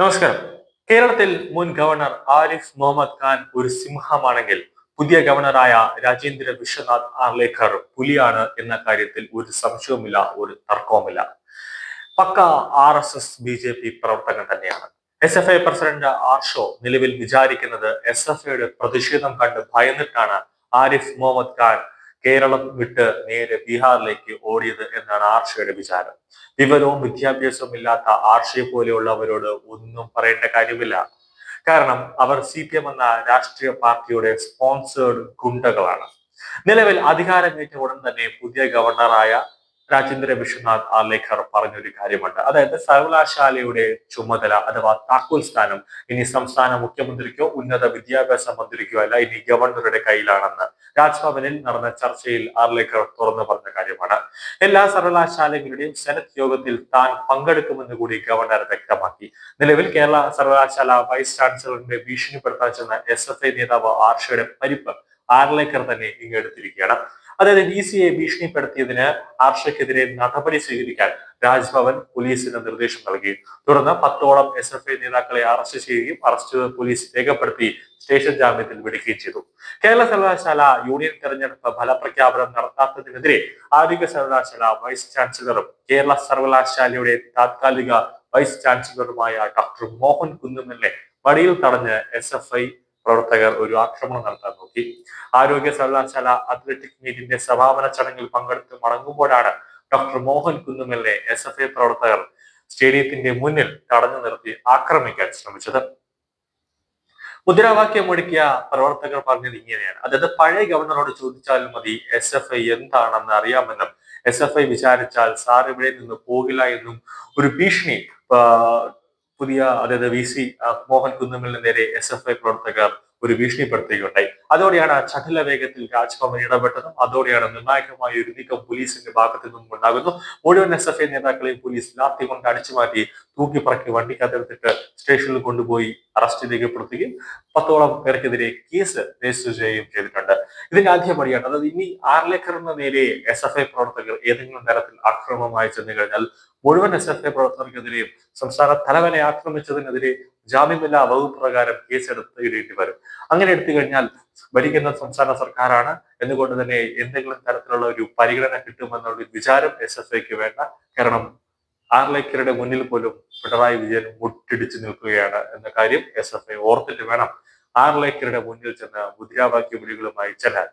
നമസ്കാരം. കേരളത്തിൽ മുൻ ഗവർണർ ആരിഫ് മുഹമ്മദ് ഖാൻ ഒരു സിംഹമാണെങ്കിൽ പുതിയ ഗവർണറായ രാജേന്ദ്ര വിശ്വനാഥ് ആർലേക്കർ പുലിയാണ് എന്ന കാര്യത്തിൽ ഒരു സംശയവുമില്ല ഒരു തർക്കവുമില്ല. പക്ക R S S B J P പ്രവർത്തകൻ തന്നെയാണ്. S F I president Arsho നിലവിൽ വിചാരിക്കുന്നത് എസ് എഫ് ഐയുടെ പ്രതിഷേധം കണ്ട് ഭയന്നിട്ടാണ് ആരിഫ് മുഹമ്മദ് ഖാൻ കേരളം വിട്ട് നേരെ ബീഹാറിലേക്ക് ഓടിയത് എന്നാണ് ആർഷയുടെ വിചാരം. വിവരവും വിദ്യാഭ്യാസവും ഇല്ലാത്ത ആർഷയെ പോലെയുള്ളവരോട് ഒന്നും പറയേണ്ട കാര്യമില്ല. കാരണം അവർ സി പി എം എന്ന രാഷ്ട്രീയ പാർട്ടിയുടെ സ്പോൺസേഡ് ഗുണ്ടകളാണ്. നിലവിൽ അധികാരമേറ്റ ഉടൻ തന്നെ പുതിയ ഗവർണറായ രാജേന്ദ്ര വിശ്വനാഥ് ആലേഖർ പറഞ്ഞൊരു കാര്യമുണ്ട്. അതായത് സർവകലാശാലയുടെ ചുമതല അഥവാ താക്കോൽ സ്ഥാനം ഇനി സംസ്ഥാന മുഖ്യമന്ത്രിക്കോ ഉന്നത വിദ്യാഭ്യാസ മന്ത്രിക്കോ അല്ല ഇനി ഗവർണറുടെ കയ്യിലാണെന്ന് രാജ്ഭവനിൽ നടന്ന ചർച്ചയിൽ ആർലേഖർ തുറന്നു പറഞ്ഞ കാര്യമാണ്. എല്ലാ സർവകലാശാലകളുടെയും സെനറ്റ് യോഗത്തിൽ താൻ പങ്കെടുക്കുമെന്ന് കൂടി ഗവർണർ വ്യക്തമാക്കി. നിലവിൽ കേരള സർവകലാശാല വൈസ് ചാൻസലറിന്റെ ഭീഷണിപ്പെടുത്താൻ ചെന്ന എസ് എഫ് ഐ നേതാവ് ആർഷയുടെ പരിപ്പ് ആർലേക്കർ തന്നെ ഇങ്ങെടുത്തിരിക്കുകയാണ് അതായത് ഡി സിയെ ഭീഷണിപ്പെടുത്തിയതിന് ആർഷയ്ക്കെതിരെ നടപടി സ്വീകരിക്കാൻ രാജ്ഭവൻ പോലീസിന് നിർദ്ദേശം നൽകി. തുടർന്ന് പത്തോളം എസ് എഫ് ഐ നേതാക്കളെ അറസ്റ്റ് ചെയ്യുകയും അറസ്റ്റ് പോലീസ് രേഖപ്പെടുത്തി സ്റ്റേഷൻ ജാമ്യത്തിൽ വിടുകയും ചെയ്തു. കേരള സർവകലാശാല യൂണിയൻ തെരഞ്ഞെടുപ്പ് ഫലപ്രഖ്യാപനം നടത്താത്തതിനെതിരെ ആരോഗ്യ സർവകലാശാല വൈസ് ചാൻസലറും കേരള സർവകലാശാലയുടെ താത്കാലിക വൈസ് ചാൻസലറുമായ ഡോക്ടർ മോഹൻ കുന്നുമലിനെ മടിയിൽ തടഞ്ഞ് എസ് എഫ് ഐ പ്രവർത്തകർ ഒരു ആക്രമണം നടത്താൻ നോക്കി. ആരോഗ്യ സർവകലാശാല അത്ലറ്റിക് മീറ്റിന്റെ സമാപന ചടങ്ങിൽ പങ്കെടുത്ത് മടങ്ങുമ്പോഴാണ് ഡോക്ടർ മോഹൻ കുന്നുമലിനെ എസ് എഫ് ഐ പ്രവർത്തകർ സ്റ്റേഡിയത്തിന്റെ മുന്നിൽ തടഞ്ഞു നിർത്തി ആക്രമിക്കാൻ ശ്രമിച്ചത്. മുദ്രാവാക്യം മുടക്കിയ പ്രവർത്തകർ പറഞ്ഞത് ഇങ്ങനെയാണ്. അതായത് പഴയ ഗവർണറോട് ചോദിച്ചാലും മതി എസ് എഫ് ഐ എന്താണെന്ന് അറിയാമെന്നും എസ് എഫ് ഐ വിചാരിച്ചാൽ സാർ ഇവിടെ നിന്ന് പോകില്ല എന്നും ഒരു ഭീഷണി പുതിയ അതായത് വി സി മോഹൻ കുന്നുമലിന് നേരെ എസ് എഫ് ഐ പ്രവർത്തകർ ഒരു ഭീഷണിപ്പെടുത്തുകയുണ്ടായി. അതോടെയാണ് ചകല വേഗത്തിൽ രാജ്ഭവൻ ഇടപെട്ടതും അതോടെയാണ് നിർണായകമായ ഒരു നീക്കം പോലീസിന്റെ ഭാഗത്തു നിന്നും ഉണ്ടാകുന്നു. മുഴുവൻ എസ് എഫ് ഐ നേതാക്കളെയും പോലീസ് ലാത്തി കൊണ്ട് അടിച്ചു മാറ്റി തൂക്കിപ്പറക്കി വണ്ടിക്കകത്തെടുത്തിട്ട് സ്റ്റേഷനിൽ കൊണ്ടുപോയി അറസ്റ്റ് രേഖപ്പെടുത്തുകയും പത്തോളം പേർക്കെതിരെ കേസ് രജിസ്റ്റർ ചെയ്യുകയും ചെയ്തിട്ടുണ്ട്. ഇതിന്റെ ആദ്യപടിയാണ് അതായത് ഇനി ആർലേക്കറിന് നേരെ എസ് എഫ് ഐ പ്രവർത്തകർ ഏതെങ്കിലും തരത്തിൽ ആക്രമണമായി ചെന്നു കഴിഞ്ഞാൽ മുഴുവൻ എസ് എഫ് ഐ പ്രവർത്തകർക്കെതിരെയും സംസ്ഥാന തലവനെ ആക്രമിച്ചതിനെതിരെ ജാമ്യമില്ലാ വകുപ്പ് പ്രകാരം കേസെടുത്ത് ഇടേണ്ടി വരും. അങ്ങനെ എടുത്തു കഴിഞ്ഞാൽ ഭരിക്കുന്ന സംസ്ഥാന സർക്കാരാണ്. എന്നുകൊണ്ട് തന്നെ എന്തെങ്കിലും തരത്തിലുള്ള ഒരു പരിഗണന കിട്ടുമെന്നുള്ള ഒരു വിചാരം എസ് എഫ് ഐക്ക് വേണ്ട. കാരണം ആർലേക്കരുടെ മുന്നിൽ പോലും പിണറായി വിജയൻ മുട്ടിടിച്ചു നിൽക്കുകയാണ് എന്ന കാര്യം എസ് എഫ് ഐ ഓർത്തിട്ട് വേണം ആർലേക്കരുടെ മുന്നിൽ ചെന്ന് മുദ്രാവാക്യ വിളികളുമായി ചെല്ലാൻ.